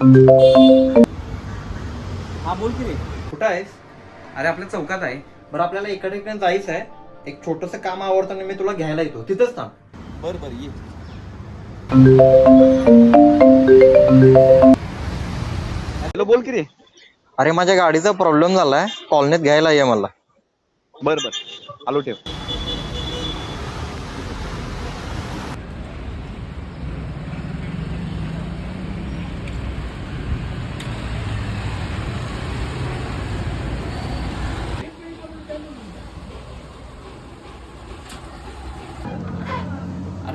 हा बोल की रे. कुठं आहेस? अरे आपल्या चौकात आहे. बरं आपल्याला इकडे इकडे जायचं आहे. एक छोटस काम आवडतं आणि मी तुला घ्यायला येतो. तिथंच थांब. बर बर ये. हॅलो बोल की रे. अरे माझ्या गाडीचा प्रॉब्लेम झालाय. कॉलनीत घ्यायला ये मला. बर बर. आलो ठेव.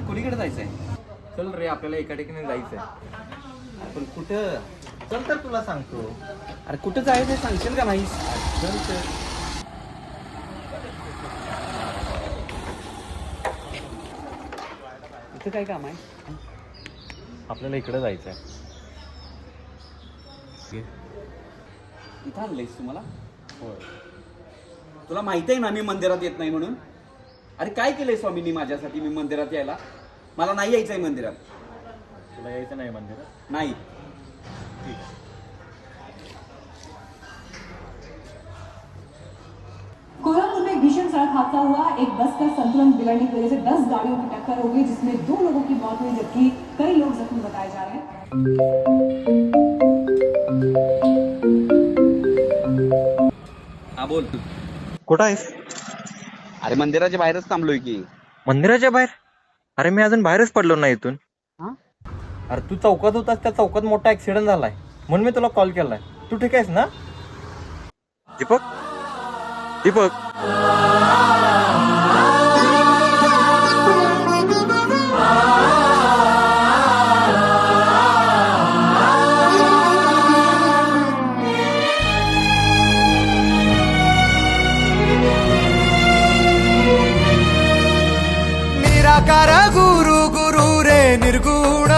कोणीकडे जायचंय? चल रे आपल्याला एका ठिकाणी जायचंय. पण कुठं? चल तर तुला सांगतो. अरे कुठं जायचंय सांगशील का नाहीस? चल तर. इथं काय काम आहे? आपल्याला इकडे जायचंय. इथं आणलंयस तुम्हाला? तुला माहिती आहे ना मी मंदिरात येत नाही म्हणून? अरे काय केलंय स्वामींनी माझ्यासाठी? मी मंदिरात यायला. मला नाही यायचंय मंदिरात. तुला यायचं नाही मंदिरात? नाही. कोल्हापुर में भीषण सड़क हादसा हुआ. एक बस का संतुलन बिगड़ने की वजह से दस गाड़ियों की टक्कर हो गई जिसमें दो लोगों की मौत हुई जबकि कई लोग जख्मी बताए जा रहे हैं। हा बोल. कुठं आहेस? अरे मंदिराच्या बाहेरच थांबलोय की. मंदिराच्या बाहेर? अरे मी अजून बाहेरच पडलो नाही इथून. हा? अरे तू चौकात होतास त्या चौकात मोठा ऍक्सिडेंट झालाय. म्हणून मी तुला कॉल केलाय. तू ठीक आहेस ना? दीपक? दीपक? ನಿರಾಕಾರ ಗುರು ಗುರುರೇ ನಿರ್ಗುಣ